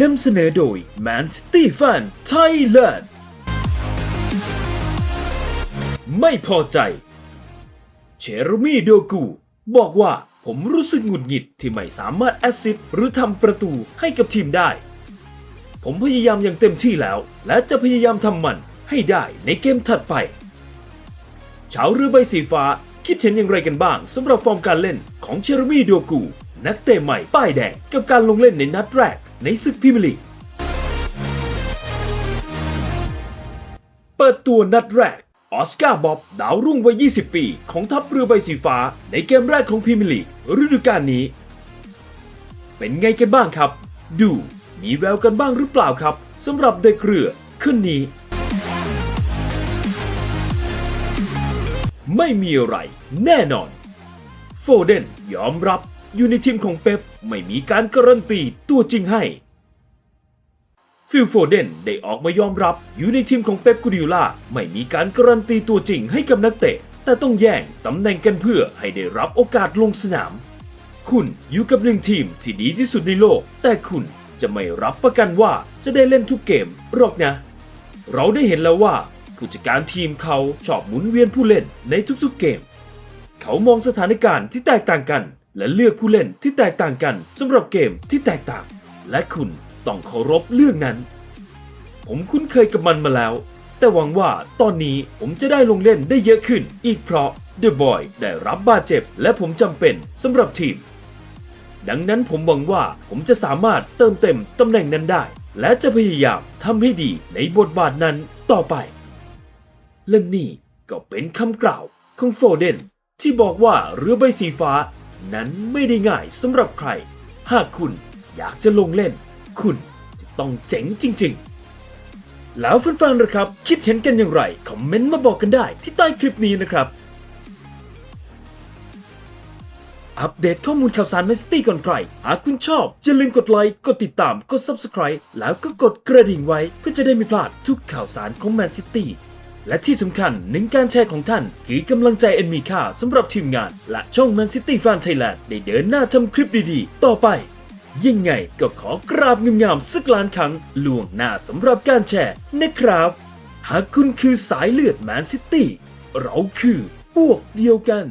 นำเสนอโดย Man City Fan Thailand ไม่พอใจ เชรมีโดกู บอกว่าผมรู้สึกหงุดหงิดที่ไม่สามารถแอสซิสต์หรือทำประตูให้กับทีมได้ ผมพยายามอย่างเต็มที่แล้ว และจะพยายามทำมันให้ได้ในเกมถัดไปชาวเรือใบสีฟ้าคิดเห็นอย่างไรกันบ้างสำหรับฟอร์มการเล่นของเชรมีโดกู นักเตะใหม่ป้ายแดงกับการลงเล่นในนัดแรก ในศึกพรีเมียร์ลีก เปิดตัวนัดแรก ออสการ์บ๊อบดาวรุ่งวัย 20 ปี ของทัพเรือใบสีฟ้า ในเกมแรกของพรีเมียร์ลีกฤดูกาลนี้ เป็นไงกันบ้างครับ ดูมีแววกันบ้างหรือเปล่าครับสำหรับเด็กเรือขึ้นนี้ ไม่มีอะไรแน่นอน โฟเดนยอมรับ อยู่ในทีมของเป๊ปไม่มีการการันตีตัวจริงให้ ฟิลโฟเดนได้ออกมายอมรับ อยู่ในทีมของเป๊ปกูดิโอลาไม่มีการการันตีตัวจริงให้กับนักเตะ แต่ต้องแย่งตำแหน่งกันเพื่อให้ได้รับโอกาสลงสนาม คุณอยู่กับหนึ่งทีมที่ดีที่สุดในโลก แต่คุณจะไม่รับประกันว่าจะได้เล่นทุกเกมหรอกนะ เราได้เห็นแล้วว่าผู้จัดการทีมเขาชอบหมุนเวียนผู้เล่นในทุกๆเกม เขามองสถานการณ์ที่แตกต่างกัน และเลือกผู้เล่นที่แตกต่างกันสำหรับเกมที่แตกต่าง และคุณต้องเคารพเรื่องนั้น ผมคุ้นเคยกับมันมาแล้ว แต่หวังว่าตอนนี้ผมจะได้ลงเล่นได้เยอะขึ้น อีกเพราะเดอะบอยได้รับบาดเจ็บ และผมจำเป็นสำหรับทีม ดังนั้นผมหวังว่าผมจะสามารถเติมเต็มตำแหน่งนั้นได้ และจะพยายามทำให้ดีในบทบาทนั้นต่อไป และนี่ก็เป็นคำกล่าวของโฟเดนที่บอกว่าเรือใบสีฟ้า นั้นไม่ได้ง่ายสำหรับใคร หากคุณอยากจะลงเล่น คุณจะต้องเจ๋งจริง ๆ แล้วแฟนๆนะครับ คิดเห็นกันอย่างไร คอมเมนต์มาบอกกันได้ที่ใต้คลิปนี้นะครับอัปเดตข้อมูลข่าวสารแมนซิตี้ก่อนใคร หากคุณชอบ อย่าลืมกดไลค์ กดติดตาม กด Subscribe แล้วก็กดกระดิ่งไว้เพื่อจะได้ไม่พลาดทุกข่าวสารของแมนซิตี้ และที่สำคัญหนึ่งการแชร์ของท่านคือกำลังใจอันมีค่าสำหรับทีมงาน และช่อง Man City Fan Thailand ได้เดินหน้าทำคลิปดีๆ ต่อไป ยังไงก็ขอกราบงามๆสักล้านครั้งล่วงหน้าสำหรับการแชร์นะครับ หากคุณคือสายเลือดแมนซิตี้เราคือพวกเดียวกัน